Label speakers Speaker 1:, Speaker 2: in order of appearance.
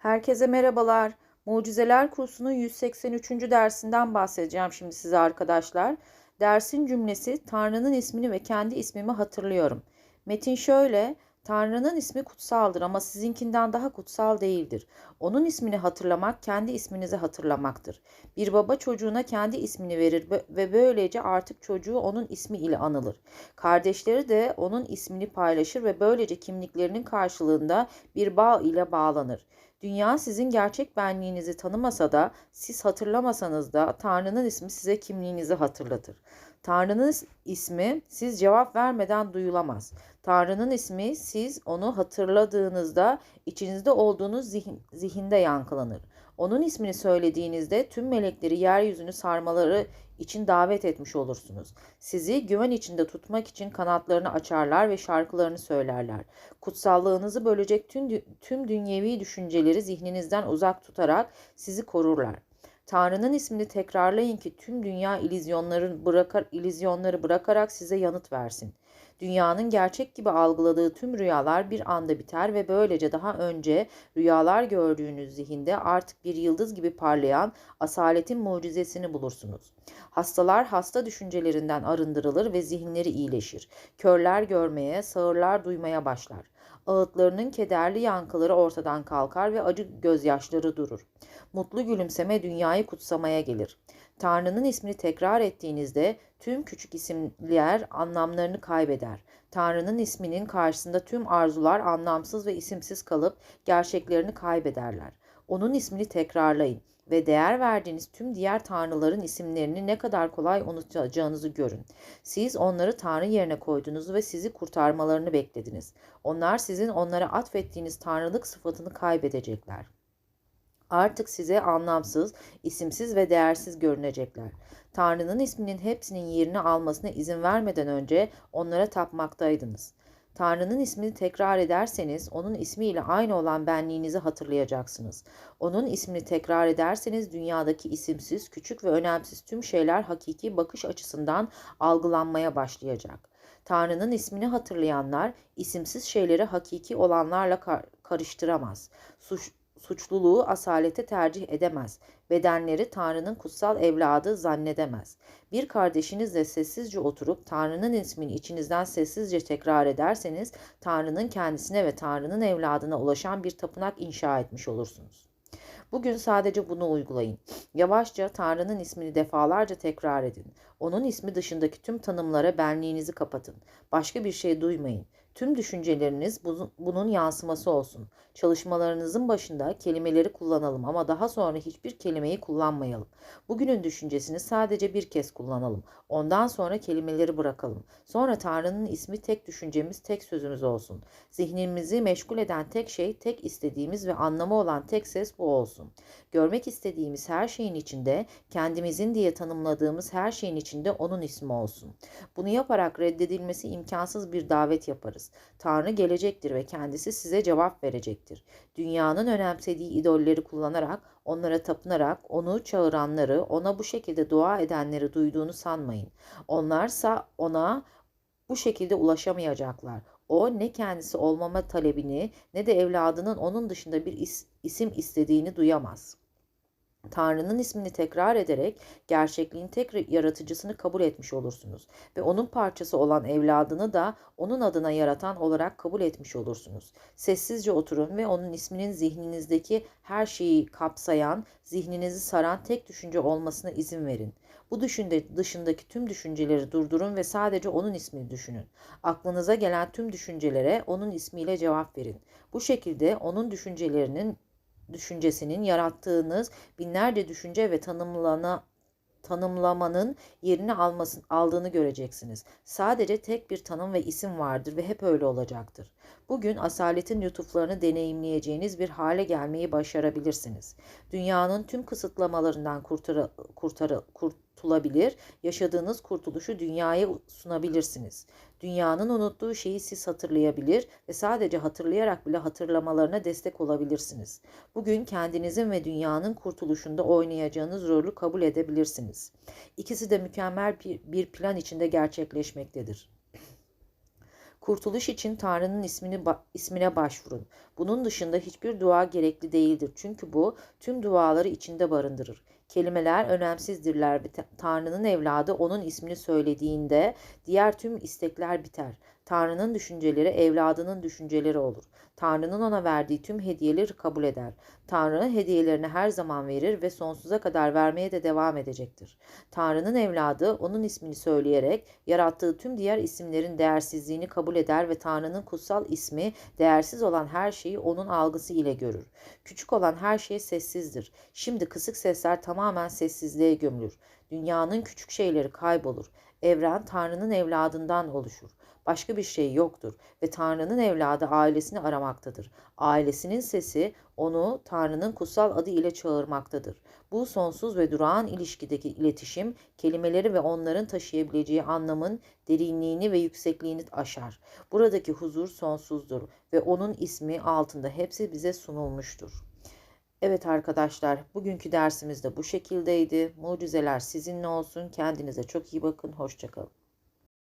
Speaker 1: Herkese merhabalar. Mucizeler kursunun 183. dersinden bahsedeceğim şimdi size arkadaşlar. Dersin cümlesi Tanrı'nın ismini ve kendi ismimi hatırlıyorum. Metin şöyle, Tanrı'nın ismi kutsaldır ama sizinkinden daha kutsal değildir. Onun ismini hatırlamak kendi isminizi hatırlamaktır. Bir baba çocuğuna kendi ismini verir ve böylece artık çocuğu onun ismi ile anılır. Kardeşleri de onun ismini paylaşır ve böylece kimliklerinin karşılığında bir bağ ile bağlanır. Dünya sizin gerçek benliğinizi tanımasa da siz hatırlamasanız da Tanrı'nın ismi size kimliğinizi hatırlatır. Tanrı'nın ismi siz cevap vermeden duyulamaz. Tanrı'nın ismi siz onu hatırladığınızda içinizde olduğunuz zihin, zihinde yankılanır. Onun ismini söylediğinizde tüm melekleri yeryüzünü sarmaları için davet etmiş olursunuz. Sizi güven içinde tutmak için kanatlarını açarlar ve şarkılarını söylerler. Kutsallığınızı bölecek tüm, tüm dünyevi düşünceleri zihninizden uzak tutarak sizi korurlar. Tanrı'nın ismini tekrarlayın ki tüm dünya ilizyonları, bırakar, ilizyonları bırakarak size yanıt versin. Dünyanın gerçek gibi algıladığı tüm rüyalar bir anda biter ve böylece daha önce rüyalar gördüğünüz zihinde artık bir yıldız gibi parlayan asaletin mucizesini bulursunuz. Hastalar hasta düşüncelerinden arındırılır ve zihinleri iyileşir. Körler görmeye, sağırlar duymaya başlar. Ağıtlarının kederli yankıları ortadan kalkar ve acı gözyaşları durur. Mutlu gülümseme dünyayı kutsamaya gelir. Tanrı'nın ismini tekrar ettiğinizde tüm küçük isimler anlamlarını kaybeder. Tanrı'nın isminin karşısında tüm arzular anlamsız ve isimsiz kalıp gerçeklerini kaybederler. Onun ismini tekrarlayın ve değer verdiğiniz tüm diğer tanrıların isimlerini ne kadar kolay unutacağınızı görün. Siz onları tanrı yerine koydunuz ve sizi kurtarmalarını beklediniz. Onlar sizin onlara atfettiğiniz tanrılık sıfatını kaybedecekler. Artık size anlamsız, isimsiz ve değersiz görünecekler. Tanrı'nın isminin hepsinin yerini almasına izin vermeden önce onlara tapmaktaydınız. Tanrı'nın ismini tekrar ederseniz onun ismiyle aynı olan benliğinizi hatırlayacaksınız. Onun ismini tekrar ederseniz dünyadaki isimsiz, küçük ve önemsiz tüm şeyler hakiki bakış açısından algılanmaya başlayacak. Tanrı'nın ismini hatırlayanlar isimsiz şeyleri hakiki olanlarla kar karıştıramaz. Suç, suçluluğu asalete tercih edemez. Bedenleri Tanrı'nın kutsal evladı zannedemez. Bir kardeşinizle sessizce oturup Tanrı'nın ismini içinizden sessizce tekrar ederseniz Tanrı'nın kendisine ve Tanrı'nın evladına ulaşan bir tapınak inşa etmiş olursunuz. Bugün sadece bunu uygulayın. Yavaşça Tanrı'nın ismini defalarca tekrar edin. Onun ismi dışındaki tüm tanımlara benliğinizi kapatın. Başka bir şey duymayın. Tüm düşünceleriniz bunun yansıması olsun. Çalışmalarınızın başında kelimeleri kullanalım ama daha sonra hiçbir kelimeyi kullanmayalım. Bugünün düşüncesini sadece bir kez kullanalım. Ondan sonra kelimeleri bırakalım. Sonra Tanrı'nın ismi tek düşüncemiz, tek sözümüz olsun. Zihnimizi meşgul eden tek şey, tek istediğimiz ve anlamı olan tek ses bu olsun. Görmek istediğimiz her şeyin içinde, kendimizin diye tanımladığımız her şeyin içinde onun ismi olsun. Bunu yaparak reddedilmesi imkansız bir davet yaparız. Tanrı gelecektir ve kendisi size cevap verecektir. Dünyanın önemsediği idolleri kullanarak, onlara tapınarak, onu çağıranları, ona bu şekilde dua edenleri duyduğunu sanmayın. Onlarsa ona bu şekilde ulaşamayacaklar. O ne kendisi olmama talebini ne de evladının onun dışında bir is- isim istediğini duyamaz.'' Tanrı'nın ismini tekrar ederek gerçekliğin tek yaratıcısını kabul etmiş olursunuz ve onun parçası olan evladını da onun adına yaratan olarak kabul etmiş olursunuz. Sessizce oturun ve onun isminin zihninizdeki her şeyi kapsayan, zihninizi saran tek düşünce olmasına izin verin. Bu düşünce dışındaki tüm düşünceleri durdurun ve sadece onun ismini düşünün. Aklınıza gelen tüm düşüncelere onun ismiyle cevap verin. Bu şekilde onun düşüncelerinin düşüncesinin yarattığınız binlerce düşünce ve tanımlana tanımlamanın yerini almasın, aldığını göreceksiniz. Sadece tek bir tanım ve isim vardır ve hep öyle olacaktır. Bugün asaletin lütuflarını deneyimleyeceğiniz bir hale gelmeyi başarabilirsiniz. Dünyanın tüm kısıtlamalarından kurtarı, kurtarı, kurtulabilir, yaşadığınız kurtuluşu dünyaya sunabilirsiniz. Dünyanın unuttuğu şeyi siz hatırlayabilir ve sadece hatırlayarak bile hatırlamalarına destek olabilirsiniz. Bugün kendinizin ve dünyanın kurtuluşunda oynayacağınız rolü kabul edebilirsiniz. İkisi de mükemmel bir plan içinde gerçekleşmektedir. Kurtuluş için Tanrı'nın ismini ismine başvurun. Bunun dışında hiçbir dua gerekli değildir. Çünkü bu tüm duaları içinde barındırır. Kelimeler önemsizdirler. Tanrı'nın evladı onun ismini söylediğinde diğer tüm istekler biter. Tanrı'nın düşünceleri evladının düşünceleri olur. Tanrı'nın ona verdiği tüm hediyeleri kabul eder. Tanrı hediyelerini her zaman verir ve sonsuza kadar vermeye de devam edecektir. Tanrı'nın evladı onun ismini söyleyerek yarattığı tüm diğer isimlerin değersizliğini kabul eder ve Tanrı'nın kutsal ismi değersiz olan her şeyi onun algısı ile görür. Küçük olan her şey sessizdir. Şimdi kısık sesler tamamen sessizliğe gömülür. Dünyanın küçük şeyleri kaybolur. Evren Tanrı'nın evladından oluşur. Başka bir şey yoktur ve Tanrı'nın evladı ailesini aramaktadır. Ailesinin sesi onu Tanrı'nın kutsal adı ile çağırmaktadır. Bu sonsuz ve durağan ilişkideki iletişim kelimeleri ve onların taşıyabileceği anlamın derinliğini ve yüksekliğini aşar. Buradaki huzur sonsuzdur ve onun ismi altında hepsi bize sunulmuştur. Evet arkadaşlar, bugünkü dersimiz de bu şekildeydi. Mucizeler sizinle olsun. Kendinize çok iyi bakın. Hoşçakalın.